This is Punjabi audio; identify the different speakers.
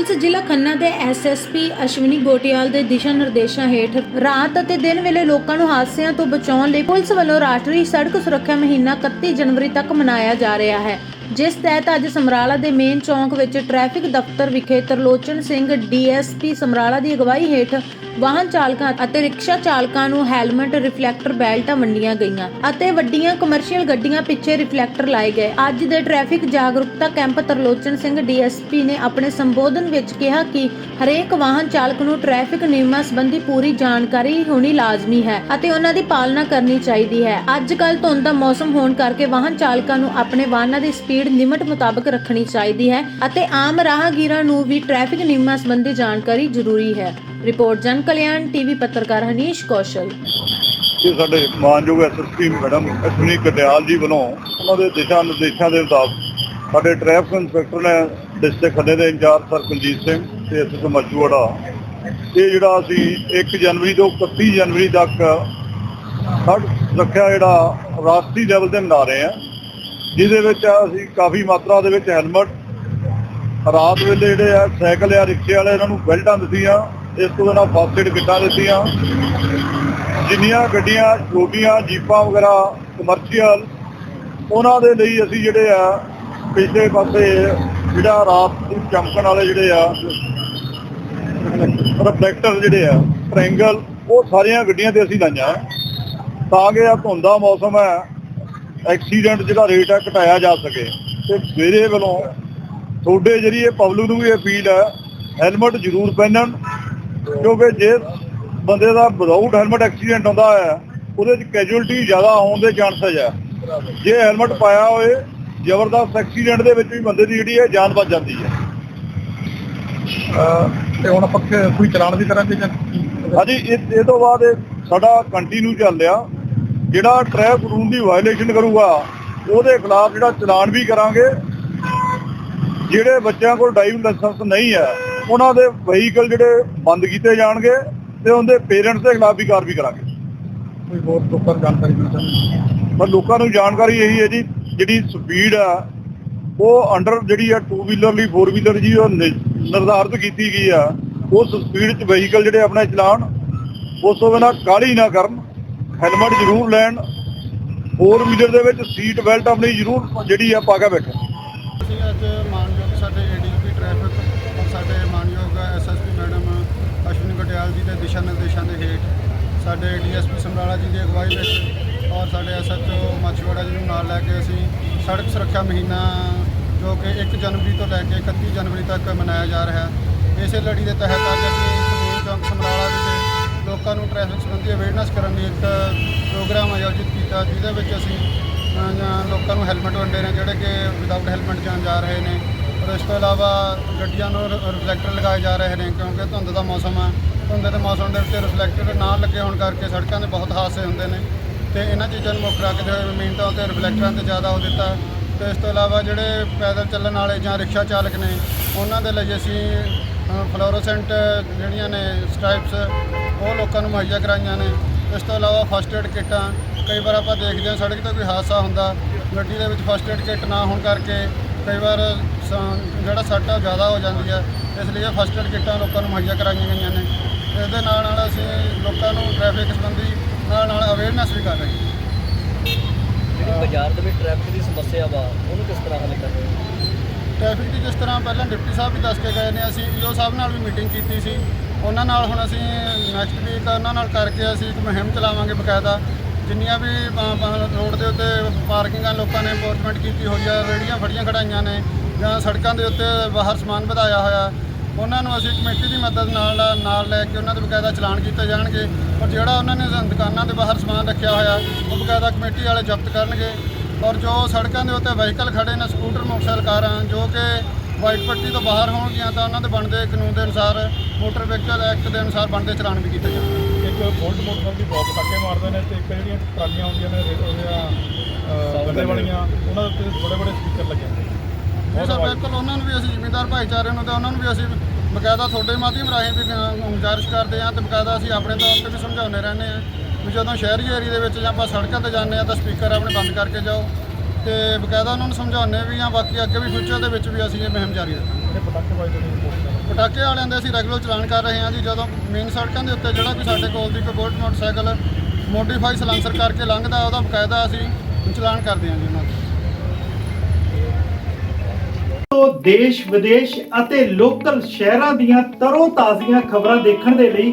Speaker 1: ਪੁਲਿਸ ਜ਼ਿਲ੍ਹਾ ਖੰਨਾ ਦੇ ਐਸਐਸਪੀ ਅਸ਼ਵਨੀ ਗੋਟਿਆਲ ਦੇ ਦਿਸ਼ਾ ਨਿਰਦੇਸ਼ਾਂ ਹੇਠ ਰਾਤ ਅਤੇ ਦਿਨ ਵੇਲੇ ਲੋਕਾਂ ਨੂੰ ਹਾਦਸਿਆਂ ਤੋਂ ਬਚਾਉਣ ਲਈ ਪੁਲਿਸ ਵੱਲੋਂ ਰਾਸ਼ਟਰੀ ਸੜਕ ਸੁਰੱਖਿਆ ਮਹੀਨਾ 31 ਜਨਵਰੀ ਤੱਕ ਮਨਾਇਆ ਜਾ ਰਿਹਾ ਹੈ। ਜਿਸ ਤਹਿਤ ਅੱਜ ਸਮਰਾਲਾ ਦੇ ਮੇਨ ਚੌਂਕ ਵਿੱਚ ਟ੍ਰੈਫਿਕ ਦਫ਼ਤਰ ਵਿਖੇ ਤਰਲੋਚਨ ਸਿੰਘ ਡੀਐਸਪੀ ਸਮਰਾਲਾ ਦੀ ਅਗਵਾਈ ਹੇਠ ਵਾਹਨ ਚਾਲਕਾਂ ਅਤੇ ਰਿਕਸ਼ਾ ਚਾਲਕਾਂ ਨੂੰ ਹੈਲਮਟ, ਰਿਫਲੈਕਟਰ ਬੈਲਟਾਂ ਵੰਡੀਆਂ ਗਈਆਂ ਅਤੇ ਵੱਡੀਆਂ ਕਮਰਸ਼ੀਅਲ ਗੱਡੀਆਂ ਪਿੱਛੇ ਰਿਫਲੈਕਟਰ ਲਾਏ ਗਏ। ਅੱਜ ਦੇ ਟ੍ਰੈਫਿਕ ਜਾਗਰੂਕਤਾ ਕੈਂਪ ਤਰਲੋਚਨ ਸਿੰਘ ਡੀਐਸਪੀ ਨੇ ਆਪਣੇ ਸੰਬੋਧਨ ਵਿੱਚ ਕਿਹਾ ਕਿ ਹਰੇਕ ਵਾਹਨ ਚਾਲਕ ਨੂੰ ਟ੍ਰੈਫਿਕ ਨਿਯਮਾਂ ਸੰਬੰਧੀ ਪੂਰੀ ਜਾਣਕਾਰੀ ਹੋਣੀ ਲਾਜ਼ਮੀ ਹੈ ਅਤੇ ਉਹਨਾਂ ਦੀ ਪਾਲਣਾ ਕਰਨੀ ਚਾਹੀਦੀ ਹੈ। ਅੱਜ ਕੱਲ ਧੁੰਦ ਦਾ ਮੌਸਮ ਹੋਣ ਕਰਕੇ ਵਾਹਨ ਚਾਲਕਾਂ ਨੂੰ ਆਪਣੇ ਵਾਹਨਾਂ ਦੀ ਸਪੀਡ ਲਿਮਟ ਮੁਤਾਬਕ ਰੱਖਣੀ ਚਾਹੀਦੀ ਹੈ ਅਤੇ ਆਮ ਰਾਹਗੀਰਾਂ ਨੂੰ ਵੀ ਟ੍ਰੈਫਿਕ ਨਿਯਮਾਂ ਸੰਬੰਧੀ ਜਾਣਕਾਰੀ ਜ਼ਰੂਰੀ ਹੈ। ਰਿਪੋਰਟ ਜਨ ਕਲਿਆਣ ਟੀਵੀ ਪੱਤਰਕਾਰ ਹਨੀਸ਼ ਕੌਸ਼ਲ।
Speaker 2: ਇਹ ਸਾਡੇ ਮਾਨਯੋਗ ਐਸਐਸਪੀ ਮੈਡਮ ਅਸ਼ਵਨੀ ਕਟਿਆਲ ਜੀ ਵੱਲੋਂ ਉਹਨਾਂ ਦੇ ਦਿਸ਼ਾ ਨਿਰਦੇਸ਼ਾਂ ਦੇ ਮੁਤਾਬਕ ਸਾਡੇ ਟ੍ਰੈਫਿਕ ਇੰਸਪੈਕਟਰ ਨੇ ਡਿਸਟ੍ਰਿਕਟ ਖੰਨੇ ਦੇ ਇੰਚਾਰਜ ਸਰ ਕੁਲਜੀਤ ਸਿੰਘ ਤੇ ਐਸਐਸ ਮਚੂੜਾ ਇਹ ਜਿਹੜਾ ਅਸੀਂ 1 ਜਨਵਰੀ ਤੋਂ 31 ਜਨਵਰੀ ਤੱਕ ਸੜਕ ਸੁਰੱਖਿਆ ਜਿਹੜਾ ਰਾਸ਼ਟਰੀ ਲੈਵਲ ਤੇ ਮਨਾ ਰਹੇ ਹਾਂ। ਜਿਹਦੇ ਵਿੱਚ ਅਸੀਂ ਕਾਫੀ ਮਾਤਰਾ ਦੇ ਵਿੱਚ ਹੈਲਮਟ, ਰਾਤ ਵੇਲੇ ਜਿਹੜੇ ਆ, ਸਾਈਕਲ ਆ ਰਿਕਸ਼ੇ ਵਾਲੇ ਇਹਨਾਂ ਨੂੰ ਬੈਲਟਾਂ ਦਿੱਤੀਆਂ, ਇਸ ਤੋਂ ਬਿਨਾਂ ਫਸਟ ਏਡ ਕਿੱਟਾਂ ਦਿੱਤੀਆਂ। ਜਿੰਨੀਆਂ ਗੱਡੀਆਂ, ਛੋਟੀਆਂ ਜੀਪਾਂ ਵਗੈਰਾ ਕਮਰਸ਼ੀਅਲ ਉਹਨਾਂ ਦੇ ਲਈ ਅਸੀਂ ਜਿਹੜੇ ਆ, ਪਿਛਲੇ ਪਾਸੇ ਜਿਹੜਾ ਰਾਤ ਨੂੰ ਚਮਕਣ ਵਾਲੇ ਜਿਹੜੇ ਆ ਰਿਫਲੈਕਟਰ ਜਿਹੜੇ ਆ ਟ੍ਰਾਇੰਗਲ ਉਹ ਸਾਰੀਆਂ ਗੱਡੀਆਂ ਤੇ ਅਸੀਂ ਲਾਈਆਂ। ਤਾਂ ਕਿ ਆ ਧੁੰਦਾ ਮੌਸਮ ਹੈ ਐਕਸੀਡੈਂਟ ਜਿਹੜਾ ਰੇਟ ਹੈ ਘਟਾਇਆ ਜਾ ਸਕੇ। ਤੇ ਮੇਰੇ ਵੱਲੋਂ ਤੁਹਾਡੇ ਜਰੀਏ ਪਬਲਿਕ ਨੂੰ ਵੀ ਇਹ ਅਪੀਲ ਹੈ ਹੈਲਮਟ ਜ਼ਰੂਰ ਪਹਿਨਣ ਕਿਉਂਕਿ ਜੇ ਬੰਦੇ ਦਾ ਵਿਦਆਊਟ ਹੈਲਮਟ ਐਕਸੀਡੈਂਟ ਹੁੰਦਾ ਹੈ ਉਹਦੇ ਚ ਕੈਜੂਅਲਟੀ ਜ਼ਿਆਦਾ ਹੋਣ ਦੇ ਚਾਂਸਸ ਹੈ। ਜੇ ਹੈਲਮਟ ਪਾਇਆ ਹੋਏ ਜ਼ਬਰਦਸਤ ਐਕਸੀਡੈਂਟ ਦੇ ਵਿੱਚ ਵੀ ਬੰਦੇ ਦੀ ਜਿਹੜੀ ਹੈ ਜਾਨ ਬਚ ਜਾਂਦੀ ਹੈ।
Speaker 3: ਤੇ ਹੁਣ ਆਪਾਂ ਕੋਈ ਚਲਾਨ ਵੀ ਕਰਾਂਗੇ ਜਾਂ
Speaker 2: ਹਾਂਜੀ ਇਹ ਇਹ ਤੋਂ ਬਾਅਦ ਇਹ ਸਾਡਾ ਕੰਟੀਨਿਊ ਚੱਲ ਰਿਹਾ। ਜਿਹੜਾ ਟ੍ਰੈਫਿਕ ਰੂਲ ਦੀ ਵਾਇਲੇਸ਼ਨ ਕਰੂਗਾ ਉਹਦੇ ਖਿਲਾਫ ਜਿਹੜਾ ਚਲਾਨ ਵੀ ਕਰਾਂਗੇ। ਜਿਹੜੇ ਬੱਚਿਆਂ ਕੋਲ ਡਰਾਈਵਿੰਗ ਲਾਇਸੈਂਸ ਨਹੀਂ ਹੈ ਉਹਨਾਂ ਦੇ ਵਹੀਕਲ ਜਿਹੜੇ ਬੰਦ ਕੀਤੇ ਜਾਣਗੇ ਤੇ ਉਹਦੇ ਪੇਰੈਂਟਸ ਦੇ ਖਿਲਾਫ ਵੀ ਕਾਰਵਾਈ ਕਰਾਂਗੇ।
Speaker 3: ਕੋਈ ਹੋਰ ਲੋਕਾਂ ਨੂੰ ਜਾਣਕਾਰੀ ਦੇਣਾ ਚਾਹੁੰਦੇ
Speaker 2: ਪਰ ਲੋਕਾਂ ਨੂੰ ਜਾਣਕਾਰੀ ਇਹੀ ਹੈ ਜੀ ਜਿਹੜੀ ਸਪੀਡ ਆ ਉਹ ਅੰਡਰ ਜਿਹੜੀ ਆ 2 ਵੀਲਰ ਲਈ 4 ਵੀਲਰ ਜੀ ਉਹ ਨਿਰਧਾਰਿਤ ਕੀਤੀ ਗਈ ਆ ਉਸ ਸਪੀਡ 'ਚ ਵਹੀਕਲ ਜਿਹੜੇ ਆਪਣੇ ਚਲਾਉਣ ਉਸ ਤੋਂ ਬਿਨਾਂ ਕਾਹਲੀ ਨਾ ਕਰਨ। ਹੈਲਮਟ ਜ਼ਰੂਰ ਲੈਣ 4 ਵੀਲਰ ਦੇ ਵਿੱਚ ਸੀਟ ਬੈਲਟ ਆਪਣੀ ਜ਼ਰੂਰ ਜਿਹੜੀ ਆ ਪਾ ਕੇ ਬੈਠੋ।
Speaker 4: ਅਸੀਂ ਅੱਜ ਮਾਨਯੋਗ ਸਾਡੇ ਏਡੀਜੀਪੀ ਟ੍ਰੈਫਿਕ ਔਰ ਸਾਡੇ ਮਾਨਯੋਗ ਐਸਐਸਪੀ ਮੈਡਮ ਅਸ਼ਵਨੀ ਪਟਿਆਲ ਜੀ ਦੇ ਦਿਸ਼ਾ ਨਿਰਦੇਸ਼ਾਂ ਦੇ ਹੇਠ, ਸਾਡੇ ਡੀਐਸਪੀ ਸਮਰਾਲਾ ਜੀ ਦੀ ਅਗਵਾਈ ਵਿੱਚ ਔਰ ਸਾਡੇ ਐਸਐਚਓ ਮਾਛੀਵਾੜਾ ਜੀ ਨੂੰ ਨਾਲ ਲੈ ਕੇ ਅਸੀਂ ਸੜਕ ਸੁਰੱਖਿਆ ਮਹੀਨਾ ਜੋ ਕਿ 1 ਜਨਵਰੀ ਤੋਂ ਲੈ ਕੇ 31 ਜਨਵਰੀ ਤੱਕ ਮਨਾਇਆ ਜਾ ਰਿਹਾ। ਹੈ ਇਸੇ ਲੜੀ ਦੇ ਤਹਿਤ ਅੱਜ ਅਸੀਂ ਸਮੂਹ ਚੌਂਕ ਸਮਰਾਲਾ ਵਿਖੇ ਲੋਕਾਂ ਨੂੰ ਟ੍ਰੈਫਿਕ ਸੰਬੰਧੀ ਅਵੇਅਰਨੈਸ ਕਰਨ ਲਈ ਇੱਕ ਪ੍ਰੋਗਰਾਮ ਆਯੋਜਿਤ ਕੀਤਾ, ਜਿਹਦੇ ਵਿੱਚ ਅਸੀਂ ਲੋਕਾਂ ਨੂੰ ਹੈਲਮਟ ਵੰਡੇ ਨੇ, ਜਿਹੜੇ ਕਿ ਵਿਦਆਊਟ ਹੈਲਮਟ ਜਾਣ ਜਾ ਰਹੇ ਨੇ। ਔਰ ਇਸ ਤੋਂ ਇਲਾਵਾ ਗੱਡੀਆਂ ਨੂੰ ਰਿਫਲੈਕਟਰ ਲਗਾਏ ਜਾ ਰਹੇ ਨੇ, ਕਿਉਂਕਿ ਧੁੰਦ ਦਾ ਮੌਸਮ ਆ। ਧੁੰਦ ਦੇ ਮੌਸਮ ਦੇ ਉੱਤੇ ਰਿਫਲੈਕਟਰ ਨਾ ਲੱਗੇ ਹੋਣ ਕਰਕੇ ਸੜਕਾਂ 'ਤੇ ਬਹੁਤ ਹਾਦਸੇ ਹੁੰਦੇ ਨੇ। ਤੇ ਇਹਨਾਂ ਚੀਜ਼ਾਂ ਨੂੰ ਮੁੱਖ ਰੱਖਦੇ ਹੋਏ ਮਿੰਟਾਂ ਤੇ ਰਿਫਲੈਕਟਰਾਂ ਤੇ ਜ਼ਿਆਦਾ ਉਹ ਦਿੱਤਾ। ਤੇ ਇਸ ਤੋਂ ਇਲਾਵਾ ਜਿਹੜੇ ਪੈਦਲ ਚੱਲਣ ਵਾਲੇ ਜਾਂ ਰਿਕਸ਼ਾ ਚਾਲਕ ਨੇ, ਉਹਨਾਂ ਦੇ ਲਈ ਅਸੀਂ ਫਲੋਰੋਸੈਂਟ ਜਿਹੜੀਆਂ ਨੇ ਸਟ੍ਰਾਈਪਸ ਉਹ ਲੋਕਾਂ ਨੂੰ ਮੁਹੱਈਆ ਕਰਾਈਆਂ ਨੇ। ਇਸ ਤੋਂ ਇਲਾਵਾ ਫਸਟ ਏਡ ਕਿੱਟਾਂ, ਕਈ ਵਾਰ ਆਪਾਂ ਦੇਖਦੇ ਹਾਂ ਸੜਕ ਤੇ ਕੋਈ ਹਾਦਸਾ ਹੁੰਦਾ, ਗੱਡੀ ਦੇ ਵਿੱਚ ਫਸਟ ਏਡ ਕਿੱਟ ਨਾ ਹੋਣ ਕਰਕੇ ਕਈ ਵਾਰ ਜਿਹੜਾ ਸੱਟ ਜ਼ਿਆਦਾ ਹੋ ਜਾਂਦੀ ਹੈ ਇਸ ਲਈ ਇਹ ਫਸਟ ਏਡ ਕਿੱਟਾਂ ਲੋਕਾਂ ਨੂੰ ਮੁਹੱਈਆ ਕਰਾਈਆਂ ਗਈਆਂ ਨੇ। ਇਸ ਦੇ ਨਾਲ ਨਾਲ ਅਸੀਂ ਲੋਕਾਂ ਨੂੰ ਟ੍ਰੈਫਿਕ ਸੰਬੰਧੀ ਨਾਲ ਨਾਲ ਅਵੇਅਰਨੈਸ ਵੀ ਕਰ ਰਹੇ ਹਾਂ।
Speaker 5: ਜਿਹੜੀ ਬਾਜ਼ਾਰ ਦੇ ਵਿੱਚ ਟ੍ਰੈਫਿਕ ਦੀ ਸਮੱਸਿਆ ਵਾ, ਉਹਨੂੰ ਕਿਸ ਤਰ੍ਹਾਂ ਹੱਲ ਕਰਦੇ ਹੋ
Speaker 4: ਟ੍ਰੈਫਿਕ ਦੀ ਜਿਸ ਤਰ੍ਹਾਂ ਪਹਿਲਾਂ ਡਿਪਟੀ ਸਾਹਿਬ ਵੀ ਦੱਸ ਕੇ ਗਏ ਨੇ, ਅਸੀਂ ਈਓ ਸਾਹਿਬ ਨਾਲ ਵੀ ਮੀਟਿੰਗ ਕੀਤੀ ਸੀ। ਉਹਨਾਂ ਨਾਲ ਹੁਣ ਅਸੀਂ ਨੈਕਸਟ ਵੀਕ ਉਹਨਾਂ ਨਾਲ ਕਰਕੇ ਅਸੀਂ ਇੱਕ ਮੁਹਿੰਮ ਚਲਾਵਾਂਗੇ ਬਕਾਇਦਾ। ਜਿੰਨੀਆਂ ਵੀ ਰੋਡ ਦੇ ਉੱਤੇ ਪਾਰਕਿੰਗਾਂ ਲੋਕਾਂ ਨੇ ਇੰਪੋਰਟਮੈਂਟ ਕੀਤੀ ਹੋਈ ਆ, ਰੇੜੀਆਂ ਫੜੀਆਂ ਖੜਾਈਆਂ ਨੇ, ਜਾਂ ਸੜਕਾਂ ਦੇ ਉੱਤੇ ਬਾਹਰ ਸਮਾਨ ਵਧਾਇਆ ਹੋਇਆ, ਉਹਨਾਂ ਨੂੰ ਅਸੀਂ ਕਮੇਟੀ ਦੀ ਮਦਦ ਨਾਲ ਨਾਲ ਲੈ ਕੇ ਉਹਨਾਂ ਦੇ ਬਕਾਇਦਾ ਚਲਾਨ ਕੀਤੇ ਜਾਣਗੇ। ਔਰ ਜਿਹੜਾ ਉਹਨਾਂ ਨੇ ਦੁਕਾਨਾਂ ਦੇ ਬਾਹਰ ਸਮਾਨ ਰੱਖਿਆ ਹੋਇਆ, ਉਹ ਬਕਾਇਦਾ ਕਮੇਟੀ ਵਾਲੇ ਜ਼ਬਤ ਕਰਨਗੇ। ਔਰ ਜੋ ਸੜਕਾਂ ਦੇ ਉੱਤੇ ਵਹੀਕਲ ਖੜੇ ਨੇ ਸਕੂਟਰ ਮੋਟਰਸਾਈਕਲ ਕਾਰਾਂ ਜੋ ਕਿ ਵਾਈਟ ਪੱਟੀ ਤੋਂ ਬਾਹਰ ਹੋਣਗੀਆਂ ਤਾਂ ਉਹਨਾਂ ਦੇ ਬਣਦੇ ਕਾਨੂੰਨ ਦੇ ਅਨੁਸਾਰ ਮੋਟਰ ਵਹੀਕਲ ਐਕਟ ਦੇ ਅਨੁਸਾਰ ਬਣਦੇ ਚਲਾਨ ਵੀ ਕੀਤੇ ਜਾਣਗੇ
Speaker 3: ਇੱਕ ਬੋਲਟ ਮੋਟਰਸਾਈਕਲ ਦੀ ਬਹੁਤ ਪਟਾਕੇ ਮਾਰਦੇ ਨੇ ਤੇ ਇੱਕ ਜਿਹੜੀਆਂ ਟਰਾਲੀਆਂ ਆਉਂਦੀਆਂ ਨੇ ਉਹਦੀਆਂ ਗੱਡੇ ਵਾਲੀਆਂ। ਉਹਨਾਂ ਦੇ ਉੱਤੇ ਬੜੇ ਬੜੇ ਸਪੀਕਰ ਲੱਗੇ ਹੁੰਦੇ
Speaker 4: ਸਰ ਬਿਲਕੁਲ ਉਹਨਾਂ ਨੂੰ ਵੀ ਅਸੀਂ ਜ਼ਿਮੀਂਦਾਰ ਭਾਈਚਾਰੇ ਨੂੰ ਤੇ ਉਹਨਾਂ ਨੂੰ ਵੀ ਅਸੀਂ ਬਕਾਇਦਾ ਤੁਹਾਡੇ ਮਾਧਿਅਮ ਰਾਹੀਂ ਵੀ ਗੁਜ਼ਾਰਿਸ਼ ਕਰਦੇ ਹਾਂ ਤੇ ਬਕਾਇਦਾ ਅਸੀਂ ਆਪਣੇ ਤੌਰ ਤੇ ਵੀ ਸਮਝਾਉਂਦੇ ਰਹਿੰਦੇ ਹਾਂ। ਵੀ ਜਦੋਂ ਸ਼ਹਿਰੀ ਏਰੀਆ ਦੇ ਵਿੱਚ ਜਾਂ ਆਪਾਂ ਸੜਕਾਂ ਤੇ ਜਾਂਦੇ ਆ ਤਾਂ ਸਪੀਕਰ ਆਪਣੇ ਬੰਦ ਕਰਕੇ ਜਾਓ ਤੇ ਬਕਾਇਦਾ ਉਹਨਾਂ ਨੂੰ ਸਮਝਾਉਂਦੇ ਵੀ ਹਾਂ ਬਾਕੀ ਅੱਗੇ ਵੀ ਫਿਊਚਰ ਦੇ ਵਿੱਚ ਵੀ ਅਸੀਂ ਇਹ ਮੁਹਿੰਮ ਜਾਰੀ ਰੱਖਾਂਗੇ।
Speaker 3: ਪਟਾਕੇ ਮੋਟਰਸਾਈਕਲ
Speaker 4: ਪਟਾਕੇ ਵਾਲਿਆਂ ਦੇ ਅਸੀਂ ਰੈਗੂਲਰ ਚਲਾਨ ਕਰ ਰਹੇ ਹਾਂ ਜੀ ਜਦੋਂ ਮੇਨ ਸੜਕਾਂ ਦੇ ਉੱਤੇ ਜਿਹੜਾ ਵੀ ਸਾਡੇ ਕੋਲ ਦੀ ਕੋਈ ਬੁਲਟ ਮੋਟਰਸਾਈਕਲ ਮੋਡੀਫਾਈ ਸਲਾਂਸਰ ਕਰਕੇ ਲੰਘਦਾ ਉਹਦਾ ਬਕਾਇਦਾ ਅਸੀਂ ਚਲਾਨ ਕਰਦੇ ਹਾਂ ਜੀ ਉਹਨਾਂ ਦਾ।
Speaker 6: ਤੋਂ ਦੇਸ਼ ਵਿਦੇਸ਼ ਅਤੇ ਲੋਕਲ ਸ਼ਹਿਰਾਂ ਦੀਆਂ ਤਰੋ ਤਾਜ਼ੀਆਂ ਖਬਰਾਂ ਦੇਖਣ ਦੇ ਲਈ